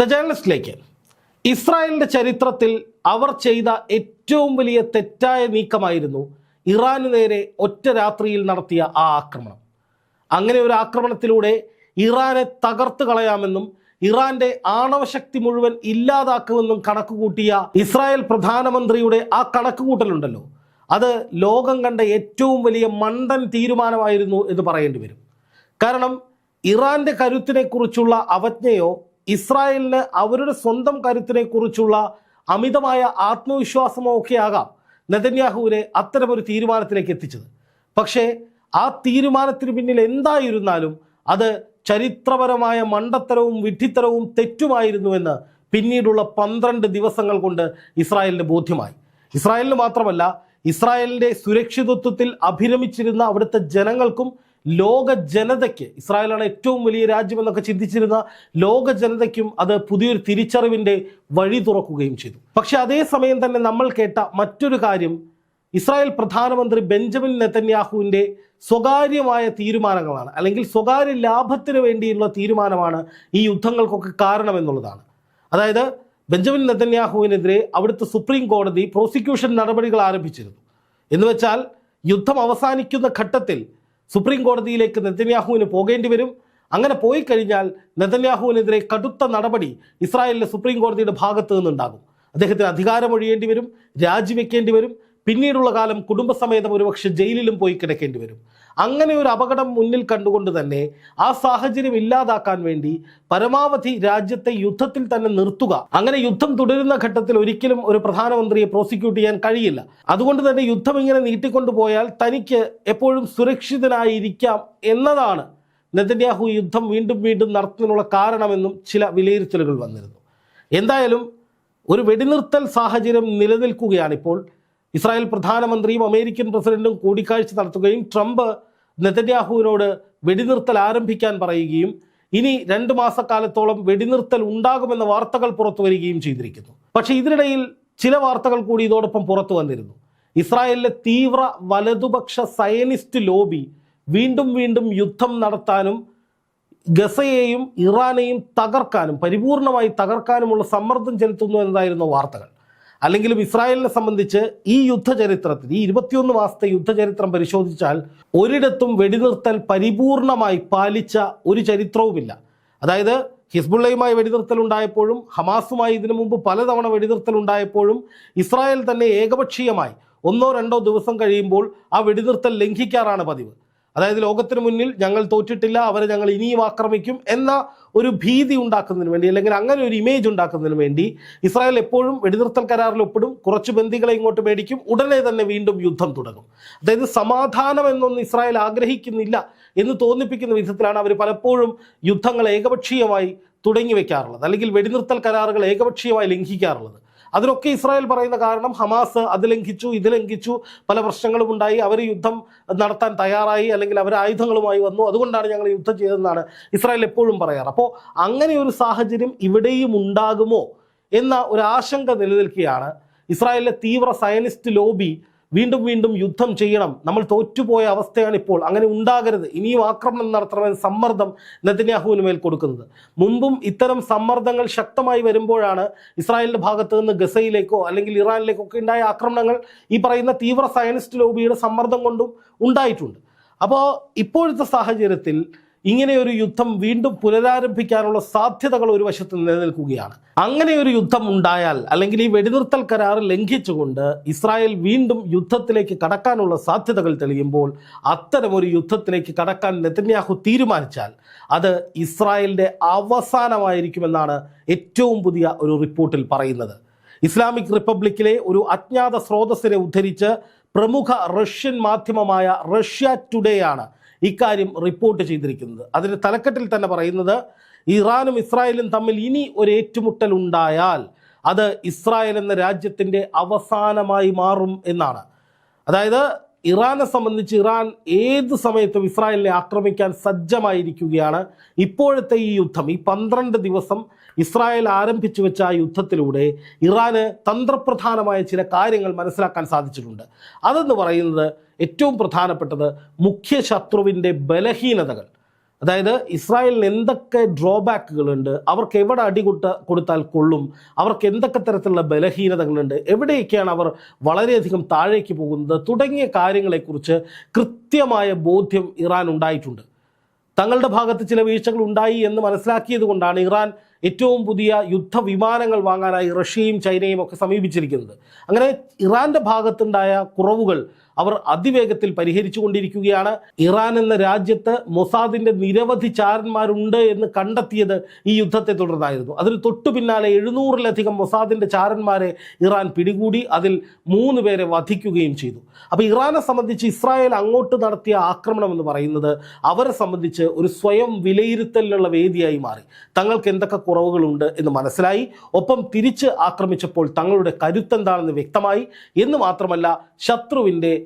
The ജേർണലിസ്റ്റിലേക്ക്. ഇസ്രായേലിന്റെ ചരിത്രത്തിൽ അവർ ചെയ്ത ഏറ്റവും വലിയ തെറ്റായ നീക്കമായിരുന്നു ഇറാന് നേരെ ഒറ്റ രാത്രിയിൽ നടത്തിയ ആ ആക്രമണം. അങ്ങനെ ഒരു ആക്രമണത്തിലൂടെ ഇറാനെ തകർത്ത് കളയാമെന്നും ഇറാന്റെ ആണവശക്തി മുഴുവൻ ഇല്ലാതാക്കുമെന്നും കണക്കുകൂട്ടിയ ഇസ്രായേൽ പ്രധാനമന്ത്രിയുടെ ആ കണക്കുകൂട്ടലുണ്ടല്ലോ. അത് ലോകം കണ്ട ഏറ്റവും വലിയ മണ്ടൻ തീരുമാനമായിരുന്നു എന്ന് പറയേണ്ടി വരും. കാരണം ഇറാന്റെ കരുത്തിനെ കുറിച്ചുള്ള അവജ്ഞയോ ഇസ്രായേലിന് അവരുടെ സ്വന്തം കരുത്തിനെ കുറിച്ചുള്ള അമിതമായ ആത്മവിശ്വാസമോ ഒക്കെ ആകാം നെതന്യാഹുവിനെ അത്തരമൊരു തീരുമാനത്തിലേക്ക് എത്തിച്ചത്. പക്ഷേ ആ തീരുമാനത്തിന് പിന്നിൽ എന്തായിരുന്നാലും അത് ചരിത്രപരമായ മണ്ടത്തരവും വിഡ്ഢിത്തരവും തെറ്റുമായിരുന്നുവെന്ന് പിന്നീടുള്ള പന്ത്രണ്ട് ദിവസങ്ങൾ കൊണ്ട് ഇസ്രായേലിന് ബോധ്യമായി. ഇസ്രായേലിന് മാത്രമല്ല ഇസ്രായേലിന്റെ സുരക്ഷിതത്വത്തിൽ അഭിരമിച്ചിരുന്ന അവിടുത്തെ ജനങ്ങൾക്കും ലോക ജനതയ്ക്ക് ഇസ്രായേലാണ് ഏറ്റവും വലിയ രാജ്യം എന്നൊക്കെ ചിന്തിച്ചിരുന്ന ലോക ജനതയ്ക്കും അത് പുതിയൊരു തിരിച്ചറിവിന്റെ വഴി തുറക്കുകയും ചെയ്തു. പക്ഷെ അതേസമയം തന്നെ നമ്മൾ കേട്ട മറ്റൊരു കാര്യം ഇസ്രായേൽ പ്രധാനമന്ത്രി ബെഞ്ചമിൻ നെതന്യാഹുവിന്റെ സ്വകാര്യമായ തീരുമാനങ്ങളാണ്. അല്ലെങ്കിൽ സ്വകാര്യ ലാഭത്തിന് വേണ്ടിയുള്ള തീരുമാനമാണ് ഈ യുദ്ധങ്ങൾക്കൊക്കെ കാരണമെന്നുള്ളതാണ് അതായത് ബെഞ്ചമിൻ നെതന്യാഹുവിനെതിരെ അവിടുത്തെ സുപ്രീം കോടതി പ്രോസിക്യൂഷൻ നടപടികൾ ആരംഭിച്ചിരുന്നു. എന്നുവെച്ചാൽ യുദ്ധം അവസാനിക്കുന്ന ഘട്ടത്തിൽ സുപ്രീം കോടതിയിലേക്ക് നെതന്യാഹുവിന് പോകേണ്ടി വരും. അങ്ങനെ പോയി കഴിഞ്ഞാൽ നെതന്യാഹുവിനെതിരെ കടുത്ത നടപടി ഇസ്രായേലിലെ സുപ്രീം കോടതിയുടെ ഭാഗത്തു നിന്നുണ്ടാകും. അദ്ദേഹത്തിന് അധികാരമൊഴിയേണ്ടി വരും രാജിവെക്കേണ്ടി വരും. പിന്നീടുള്ള കാലം കുടുംബസമേതം ഒരുപക്ഷെ ജയിലിലും പോയി കിടക്കേണ്ടി വരും. അങ്ങനെ ഒരു അപകടം മുന്നിൽ കണ്ടുകൊണ്ട് തന്നെ ആ സാഹചര്യം ഇല്ലാതാക്കാൻ വേണ്ടി പരമാവധി രാജ്യത്തെ യുദ്ധത്തിൽ തന്നെ നിർത്തുക. അങ്ങനെ യുദ്ധം തുടരുന്ന ഘട്ടത്തിൽ ഒരിക്കലും ഒരു പ്രധാനമന്ത്രിയെ പ്രോസിക്യൂട്ട് ചെയ്യാൻ കഴിയില്ല. അതുകൊണ്ട് തന്നെ യുദ്ധം ഇങ്ങനെ നീട്ടിക്കൊണ്ടുപോയാൽ തനിക്ക് എപ്പോഴും സുരക്ഷിതനായിരിക്കാം എന്നതാണ് നെതന്യാഹു യുദ്ധം വീണ്ടും വീണ്ടും നടത്തുന്നതിനുള്ള കാരണമെന്നും ചില വിലയിരുത്തലുകൾ വന്നിരുന്നു. എന്തായാലും ഒരു വെടിനിർത്തൽ സാഹചര്യം നിലനിൽക്കുകയാണിപ്പോൾ. ഇസ്രായേൽ പ്രധാനമന്ത്രിയും അമേരിക്കൻ പ്രസിഡന്റും കൂടിക്കാഴ്ച നടത്തുകയും ട്രംപ് നെതന്യാഹുവിനോട് വെടിനിർത്തൽ ആരംഭിക്കാൻ പറയുകയും ഇനി രണ്ട് മാസക്കാലത്തോളം വെടിനിർത്തൽ ഉണ്ടാകുമെന്ന വാർത്തകൾ പുറത്തു വരികയും ചെയ്തിരിക്കുന്നു. പക്ഷേ ഇതിനിടയിൽ ചില വാർത്തകൾ കൂടി ഇതോടൊപ്പം പുറത്തു വന്നിരുന്നു. ഇസ്രായേലിലെ തീവ്ര വലതുപക്ഷ സയനിസ്റ്റ് ലോബി വീണ്ടും വീണ്ടും യുദ്ധം നടത്താനും ഗസയെയും ഇറാനെയും തകർക്കാനും പരിപൂർണമായി തകർക്കാനുമുള്ള സമ്മർദ്ദം ചെലുത്തുന്നു എന്നതായിരുന്നു വാർത്തകൾ. അല്ലെങ്കിലും ഇസ്രായേലിനെ സംബന്ധിച്ച് ഈ യുദ്ധചരിത്രത്തിൽ ഈ ഇരുപത്തിയൊന്ന് മാസത്തെ യുദ്ധചരിത്രം പരിശോധിച്ചാൽ ഒരിടത്തും വെടിനിർത്തൽ പരിപൂർണമായി പാലിച്ച ഒരു ചരിത്രവുമില്ല. അതായത് ഹിസ്ബുള്ളയുമായി വെടിനിർത്തൽ ഉണ്ടായപ്പോഴും ഹമാസുമായി ഇതിനു മുമ്പ് പലതവണ വെടിനിർത്തൽ ഉണ്ടായപ്പോഴും ഇസ്രായേൽ തന്നെ ഏകപക്ഷീയമായി ഒന്നോ രണ്ടോ ദിവസം കഴിയുമ്പോൾ ആ വെടിനിർത്തൽ ലംഘിക്കാറാണ് പതിവ്. അതായത് ലോകത്തിന് മുന്നിൽ ഞങ്ങൾ തോറ്റിട്ടില്ല അവരെ ഞങ്ങൾ ഇനിയും ആക്രമിക്കും എന്ന ഒരു ഭീതി ഉണ്ടാക്കുന്നതിന് വേണ്ടി അല്ലെങ്കിൽ അങ്ങനെ ഒരു ഇമേജ് ഉണ്ടാക്കുന്നതിന് വേണ്ടി ഇസ്രായേൽ എപ്പോഴും വെടിനിർത്തൽ കരാറിൽ ഒപ്പിടും കുറച്ച് ബന്ദികളെ ഇങ്ങോട്ട് മേടിക്കും ഉടനെ തന്നെ വീണ്ടും യുദ്ധം തുടങ്ങും. അതായത് സമാധാനം എന്നൊന്നും ഇസ്രായേൽ ആഗ്രഹിക്കുന്നില്ല എന്ന് തോന്നിപ്പിക്കുന്ന വിധത്തിലാണ് അവർ പലപ്പോഴും യുദ്ധങ്ങൾ ഏകപക്ഷീയമായി തുടങ്ങി വെക്കാറുള്ളത്. അല്ലെങ്കിൽ വെടിനിർത്തൽ കരാറുകൾ ഏകപക്ഷീയമായി ലംഘിക്കാറുള്ളത്. അതിനൊക്കെ ഇസ്രായേൽ പറയുന്ന കാരണം ഹമാസ് അത് ലംഘിച്ചു ഇത് ലംഘിച്ചു പല പ്രശ്നങ്ങളും ഉണ്ടായി അവർ യുദ്ധം നടത്താൻ തയ്യാറായി അല്ലെങ്കിൽ അവർ ആയുധങ്ങളുമായി വന്നു. അതുകൊണ്ടാണ് ഞങ്ങൾ യുദ്ധം ചെയ്തതെന്നാണ് ഇസ്രായേൽ എപ്പോഴും പറയാറ്. അപ്പോൾ അങ്ങനെ ഒരു സാഹചര്യം ഇവിടെയും ഉണ്ടാകുമോ എന്ന ഒരു ആശങ്ക നിലനിൽക്കുകയാണ് ഇസ്രായേലിലെ തീവ്ര സയനിസ്റ്റ് ലോബി വീണ്ടും വീണ്ടും യുദ്ധം ചെയ്യണം. നമ്മൾ തോറ്റുപോയ അവസ്ഥയാണ് ഇപ്പോൾ അങ്ങനെ ഉണ്ടാകരുത്. ഇനിയും ആക്രമണം നടത്തണമെന്ന് സമ്മർദ്ദം നെതന്യാഹുവിന് മേൽ കൊടുക്കുന്നത്. മുമ്പും ഇത്തരം സമ്മർദ്ദങ്ങൾ ശക്തമായി വരുമ്പോഴാണ് ഇസ്രായേലിന്റെ ഭാഗത്ത് നിന്ന് ഗസയിലേക്കോ അല്ലെങ്കിൽ ഇറാനിലേക്കോ ഒക്കെ ഉണ്ടായ ആക്രമണങ്ങൾ ഈ പറയുന്ന തീവ്ര സയനിസ്റ്റ് ലോബിയുടെ സമ്മർദ്ദം കൊണ്ടും ഉണ്ടായിട്ടുണ്ട്. അപ്പോൾ ഇപ്പോഴത്തെ സാഹചര്യത്തിൽ ഇങ്ങനെ ഒരു യുദ്ധം വീണ്ടും പുനരാരംഭിക്കാനുള്ള സാധ്യതകൾ ഒരു വശത്ത് നിലനിൽക്കുകയാണ്. അങ്ങനെ ഒരു യുദ്ധം ഉണ്ടായാൽ അല്ലെങ്കിൽ ഈ വെടിനിർത്തൽ കരാർ ലംഘിച്ചുകൊണ്ട് ഇസ്രായേൽ വീണ്ടും യുദ്ധത്തിലേക്ക് കടക്കാനുള്ള സാധ്യതകൾ തെളിയുമ്പോൾ അത്തരമൊരു യുദ്ധത്തിലേക്ക് കടക്കാൻ നെതന്യാഹു തീരുമാനിച്ചാൽ അത് ഇസ്രായേലിന്റെ അവസാനമായിരിക്കുമെന്നാണ് ഏറ്റവും പുതിയ ഒരു റിപ്പോർട്ടിൽ പറയുന്നത്. ഇസ്ലാമിക് റിപ്പബ്ലിക്കിലെ ഒരു അജ്ഞാത സ്രോതസ്സിനെ ഉദ്ധരിച്ച് പ്രമുഖ റഷ്യൻ മാധ്യമമായ റഷ്യ ടുഡേ ആണ് ഇക്കാര്യം റിപ്പോർട്ട് ചെയ്തിരിക്കുന്നത്. അതിന് തലക്കെട്ടിൽ തന്നെ പറയുന്നത് ഇറാനും ഇസ്രായേലും തമ്മിൽ ഇനി ഒരു ഏറ്റുമുട്ടൽ ഉണ്ടായാൽ അത് ഇസ്രായേൽ എന്ന രാജ്യത്തിന്റെ അവസാനമായി മാറും എന്നാണ്. അതായത് ഇറാനെ സംബന്ധിച്ച് ഇറാൻ ഏത് സമയത്തും ഇസ്രായേലിനെ ആക്രമിക്കാൻ സജ്ജമായിരിക്കുകയാണ്. ഇപ്പോഴത്തെ ഈ യുദ്ധം ഈ പന്ത്രണ്ട് ദിവസം ഇസ്രായേൽ ആരംഭിച്ചു വെച്ച ആ യുദ്ധത്തിലൂടെ ഇറാന് തന്ത്രപ്രധാനമായ ചില കാര്യങ്ങൾ മനസ്സിലാക്കാൻ സാധിച്ചിട്ടുണ്ട്. അതെന്ന് പറയുന്നത് ഏറ്റവും പ്രധാനപ്പെട്ടത് മുഖ്യ ശത്രുവിന്റെ ബലഹീനതകൾ. അതായത് ഇസ്രായേലിന് എന്തൊക്കെ ഡ്രോബാക്കുകളുണ്ട് അവർക്ക് എവിടെ അടി കൊടുത്ത കൊടുത്താൽ കൊള്ളും അവർക്ക് എന്തൊക്കെ തരത്തിലുള്ള ബലഹീനതകളുണ്ട് എവിടെയൊക്കെയാണ് അവർ വളരെയധികം താഴേക്ക് പോകുന്നത് തുടങ്ങിയ കാര്യങ്ങളെക്കുറിച്ച് കൃത്യമായ ബോധ്യം ഇറാൻ ഉണ്ടായിട്ടുണ്ട്. തങ്ങളുടെ ഭാഗത്ത് ചില വീഴ്ചകൾ ഉണ്ടായി എന്ന് മനസ്സിലാക്കിയത് കൊണ്ടാണ് ഇറാൻ ഏറ്റവും പുതിയ യുദ്ധവിമാനങ്ങൾ വാങ്ങാനായി റഷ്യയും ചൈനയും ഒക്കെ സമീപിച്ചിരിക്കുന്നത്. അങ്ങനെ ഇറാന്റെ ഭാഗത്തുണ്ടായ കുറവുകൾ അവർ അതിവേഗത്തിൽ പരിഹരിച്ചു കൊണ്ടിരിക്കുകയാണ് ഇറാൻ എന്ന രാജ്യത്ത് മൊസാദിന്റെ നിരവധി ചാരന്മാരുണ്ട് എന്ന് കണ്ടെത്തിയത് ഈ യുദ്ധത്തെ തുടർന്നായിരുന്നു. അതിന് തൊട്ടു പിന്നാലെ എഴുന്നൂറിലധികം മൊസാദിന്റെ ചാരന്മാരെ ഇറാൻ പിടികൂടി. അതിൽ മൂന്ന് പേരെ വധിക്കുകയും ചെയ്തു. അപ്പോൾ ഇറാനെ സംബന്ധിച്ച് ഇസ്രായേൽ അങ്ങോട്ട് നടത്തിയ ആക്രമണം എന്ന് പറയുന്നത് അവരെ സംബന്ധിച്ച് ഒരു സ്വയം വിലയിരുത്തലിനുള്ള വേദിയായി മാറി. തങ്ങൾക്ക് എന്തൊക്കെ കുറവുകളുണ്ട് എന്ന് മനസ്സിലായി. ഒപ്പം തിരിച്ച് ആക്രമിച്ചപ്പോൾ തങ്ങളുടെ കരുത്തെന്താണെന്ന് വ്യക്തമായി. എന്ന് മാത്രമല്ല ശത്രുവിന്റെ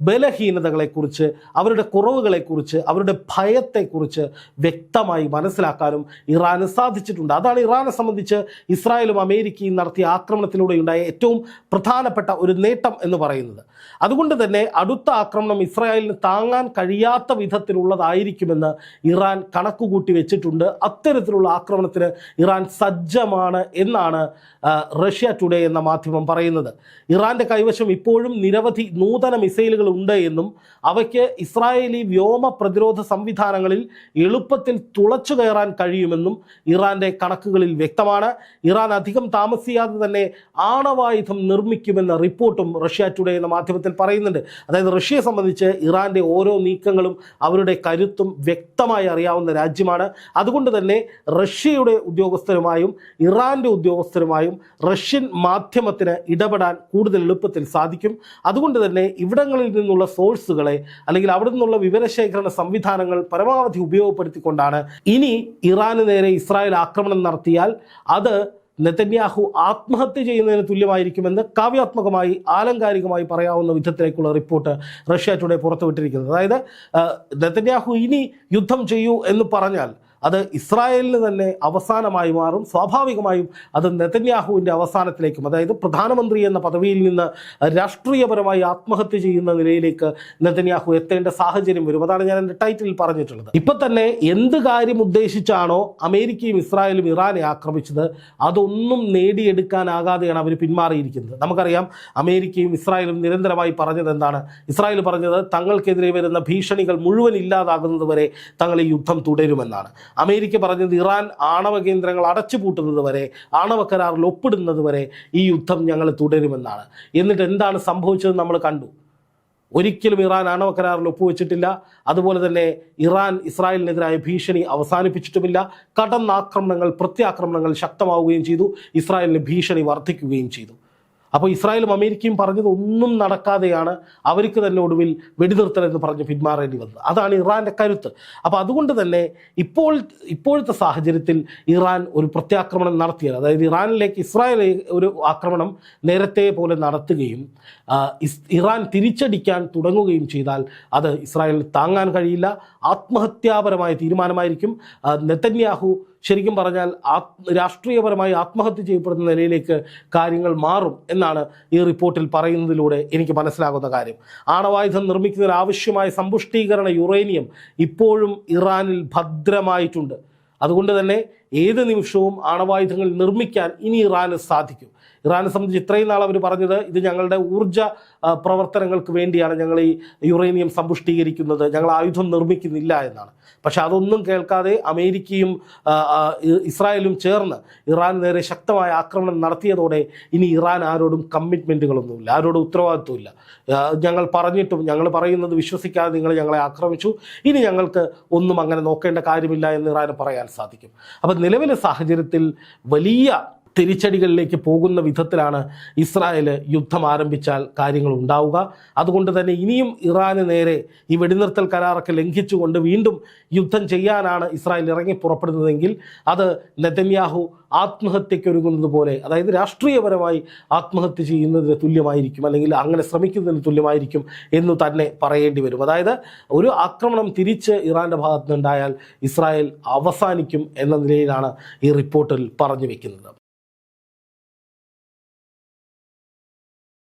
ബലഹീനതകളെക്കുറിച്ച് അവരുടെ കുറവുകളെക്കുറിച്ച് അവരുടെ ഭയത്തെക്കുറിച്ച് വ്യക്തമായി മനസ്സിലാക്കാനും ഇറാന് സാധിച്ചിട്ടുണ്ട്. അതാണ് ഇറാനെ സംബന്ധിച്ച് ഇസ്രായേലും അമേരിക്കയും നടത്തിയ ആക്രമണത്തിലൂടെ ഉണ്ടായ ഏറ്റവും പ്രധാനപ്പെട്ട ഒരു നേട്ടം എന്ന് പറയുന്നത്. അതുകൊണ്ട് തന്നെ അടുത്ത ആക്രമണം ഇസ്രായേലിന് താങ്ങാൻ കഴിയാത്ത വിധത്തിലുള്ളതായിരിക്കുമെന്ന് ഇറാൻ കണക്കുകൂട്ടി വെച്ചിട്ടുണ്ട്. അത്തരത്തിലുള്ള ആക്രമണത്തിന് ഇറാൻ സജ്ജമാണ് എന്നാണ് റഷ്യ ടുഡേ എന്ന മാധ്യമം പറയുന്നത്. ഇറാന്റെ കൈവശം ഇപ്പോഴും നിരവധി നൂതന മിസൈലുകൾ ഉണ്ട് എന്നും അവയ്ക്ക് ഇസ്രായേലി വ്യോമ പ്രതിരോധ സംവിധാനങ്ങളിൽ എളുപ്പത്തിൽ തുളച്ചു കയറാൻ കഴിയുമെന്നും ഇറാന്റെ കണക്കുകളിൽ വ്യക്തമാണ്. ഇറാൻ അധികം താമസിയാതെ തന്നെ ആണവായുധം നിർമ്മിക്കുമെന്ന റിപ്പോർട്ടും റഷ്യ ടുഡേ എന്ന മാധ്യമത്തിൽ പറയുന്നുണ്ട്. അതായത് റഷ്യയെ സംബന്ധിച്ച് ഇറാന്റെ ഓരോ നീക്കങ്ങളും അവരുടെ കരുത്തും വ്യക്തമായി അറിയാവുന്ന രാജ്യമാണ്. അതുകൊണ്ട് തന്നെ റഷ്യയുടെ ഉദ്യോഗസ്ഥരുമായും ഇറാന്റെ ഉദ്യോഗസ്ഥരുമായും റഷ്യൻ മാധ്യമത്തിന് ഇടപെടാൻ കൂടുതൽ എളുപ്പത്തിൽ സാധിക്കും. അതുകൊണ്ട് തന്നെ ഇവിടങ്ങളിൽ നിന്നുള്ള സോഴ്സുകളെ അല്ലെങ്കിൽ അവിടെ നിന്നുള്ള വിവരശേഖരണ സംവിധാനങ്ങൾ പരമാവധി ഉപയോഗപ്പെടുത്തിക്കൊണ്ടാണ് ഇനി ഇറാന് നേരെ ഇസ്രായേൽ ആക്രമണം നടത്തിയാൽ അത് നെതന്യാഹു ആത്മഹത്യ ചെയ്യുന്നതിന് തുല്യമായിരിക്കുമെന്ന് കാവ്യാത്മകമായി ആലങ്കാരികമായി പറയാവുന്ന വിധത്തിലേക്കുള്ള റിപ്പോർട്ട് റഷ്യ ടുഡേ പുറത്തുവിട്ടിരിക്കുന്നത്. അതായത് നെതന്യാഹു ഇനി യുദ്ധം ചെയ്യൂ എന്ന് പറഞ്ഞാൽ അത് ഇസ്രായേലിന് തന്നെ അവസാനമായി മാറും. സ്വാഭാവികമായും അത് നെതന്യാഹുവിന്റെ അവസാനത്തിലേക്കും അതായത് പ്രധാനമന്ത്രി എന്ന പദവിയിൽ നിന്ന് രാഷ്ട്രീയപരമായി ആത്മഹത്യ ചെയ്യുന്ന നിലയിലേക്ക് നെതന്യാഹു എത്തേണ്ട സാഹചര്യം വരും. അതാണ് ഞാൻ എന്റെ ടൈറ്റിൽ പറഞ്ഞിട്ടുള്ളത്. ഇപ്പൊ തന്നെ എന്ത് കാര്യം ഉദ്ദേശിച്ചാണോ അമേരിക്കയും ഇസ്രായേലും ഇറാനെ ആക്രമിച്ചത് അതൊന്നും നേടിയെടുക്കാനാകാതെയാണ് അവർ പിന്മാറിയിരിക്കുന്നത്. നമുക്കറിയാം അമേരിക്കയും ഇസ്രായേലും നിരന്തരമായി പറഞ്ഞത് എന്താണ്? ഇസ്രായേൽ പറഞ്ഞത് തങ്ങൾക്കെതിരെ വരുന്ന ഭീഷണികൾ മുഴുവൻ ഇല്ലാതാകുന്നത് വരെ തങ്ങൾ ഈ യുദ്ധം തുടരുമെന്നാണ്. അമേരിക്ക പറഞ്ഞത് ഇറാൻ ആണവ കേന്ദ്രങ്ങൾ അടച്ചുപൂട്ടുന്നത് വരെ ആണവ കരാറിൽ ഒപ്പിടുന്നത് വരെ ഈ യുദ്ധം ഞങ്ങൾ തുടരുമെന്നാണ്. എന്നിട്ട് എന്താണ് സംഭവിച്ചത് നമ്മൾ കണ്ടു? ഒരിക്കലും ഇറാൻ ആണവ കരാറിൽ ഒപ്പുവെച്ചിട്ടില്ല. അതുപോലെ തന്നെ ഇറാൻ ഇസ്രായേലിനെതിരായ ഭീഷണി അവസാനിപ്പിച്ചിട്ടുമില്ല. കടന്നാക്രമണങ്ങൾ പ്രത്യാക്രമണങ്ങൾ ശക്തമാവുകയും ചെയ്തു. ഇസ്രായേലിന് ഭീഷണി വർദ്ധിക്കുകയും ചെയ്തു. അപ്പോൾ ഇസ്രായേലും അമേരിക്കയും പറഞ്ഞത് ഒന്നും നടക്കാതെയാണ് അവർക്ക് തന്നെ ഒടുവിൽ വെടിനിർത്തൽ എന്ന് പറഞ്ഞ് പിന്മാറേണ്ടി വന്നത്. അതാണ് ഇറാന്റെ കരുത്ത്. അപ്പോൾ അതുകൊണ്ട് തന്നെ ഇപ്പോൾ ഇപ്പോഴത്തെ സാഹചര്യത്തിൽ ഇറാൻ ഒരു പ്രത്യാക്രമണം നടത്തിയത്. അതായത് ഇറാനിലേക്ക് ഇസ്രായേൽ ഒരു ആക്രമണം നേരത്തെ പോലെ നടത്തുകയും ഇറാൻ തിരിച്ചടിക്കാൻ തുടങ്ങുകയും ചെയ്താൽ അത് ഇസ്രായേലിന് താങ്ങാൻ കഴിയില്ല. ആത്മഹത്യാപരമായ തീരുമാനമായിരിക്കും. നെത്തന്യാഹു ശരിക്കും പറഞ്ഞാൽ രാഷ്ട്രീയപരമായി ആത്മഹത്യ ചെയ്യപ്പെടുന്ന നിലയിലേക്ക് കാര്യങ്ങൾ മാറും എന്നാണ് ഈ റിപ്പോർട്ടിൽ പറയുന്നതിലൂടെ എനിക്ക് മനസ്സിലാകുന്ന കാര്യം. ആണവായുധം നിർമ്മിക്കുന്നതിന് ആവശ്യമായ സമ്പുഷ്ടീകരണ യുറേനിയം ഇപ്പോഴും ഇറാനിൽ ഭദ്രമായിട്ടുണ്ട്. അതുകൊണ്ട് തന്നെ ഏത് നിമിഷവും ആണവായുധങ്ങൾ നിർമ്മിക്കാൻ ഇനി ഇറാന് സാധിക്കും. ഇറാനെ സംബന്ധിച്ച് ഇത്രയും നാൾ അവർ പറഞ്ഞത് ഇത് ഞങ്ങളുടെ ഊർജ പ്രവർത്തനങ്ങൾക്ക് വേണ്ടിയാണ് ഞങ്ങൾ ഈ യുറേനിയം സമ്പുഷ്ടീകരിക്കുന്നത്. ഞങ്ങൾ ആയുധം നിർമ്മിക്കുന്നില്ല എന്നാണ്. പക്ഷെ അതൊന്നും കേൾക്കാതെ അമേരിക്കയും ഇസ്രായേലും ചേർന്ന് ഇറാൻ നേരെ ശക്തമായ ആക്രമണം നടത്തിയതോടെ ഇനി ഇറാൻ ആരോടും കമ്മിറ്റ്മെന്റുകളൊന്നുമില്ല ആരോടും ഉത്തരവാദിത്വമില്ല. ഞങ്ങൾ പറഞ്ഞിട്ടും ഞങ്ങൾ പറയുന്നത് വിശ്വസിക്കാതെ നിങ്ങൾ ഞങ്ങളെ ആക്രമിച്ചു. ഇനി ഞങ്ങൾക്ക് ഒന്നും അങ്ങനെ നോക്കേണ്ട കാര്യമില്ല എന്ന് ഇറാന് പറയാൻ സാധിക്കും. അപ്പം നിലവിലെ സാഹചര്യത്തിൽ വലിയ തിരിച്ചടികളിലേക്ക് പോകുന്ന വിധത്തിലാണ് ഇസ്രായേൽ യുദ്ധം ആരംഭിച്ചാൽ കാര്യങ്ങൾ ഉണ്ടാവുക. അതുകൊണ്ട് തന്നെ ഇനിയും ഇറാന് നേരെ ഈ വെടിനിർത്തൽ കരാറൊക്കെ ലംഘിച്ചുകൊണ്ട് വീണ്ടും യുദ്ധം ചെയ്യാനാണ് ഇസ്രായേൽ ഇറങ്ങി പുറപ്പെടുന്നതെങ്കിൽ അത് നെതന്യാഹു ആത്മഹത്യക്കൊരുങ്ങുന്നത് പോലെ അതായത് രാഷ്ട്രീയപരമായി ആത്മഹത്യ ചെയ്യുന്നതിന് തുല്യമായിരിക്കും അല്ലെങ്കിൽ അങ്ങനെ ശ്രമിക്കുന്നതിന് തുല്യമായിരിക്കും എന്ന് തന്നെ പറയേണ്ടി വരും. അതായത് ഒരു ആക്രമണം തിരിച്ച് ഇറാന്റെ ഭാഗത്തുനിന്നുണ്ടായാൽ ഇസ്രായേൽ അവസാനിക്കും എന്ന നിലയിലാണ് ഈ റിപ്പോർട്ടിൽ പറഞ്ഞു വെക്കുന്നത്.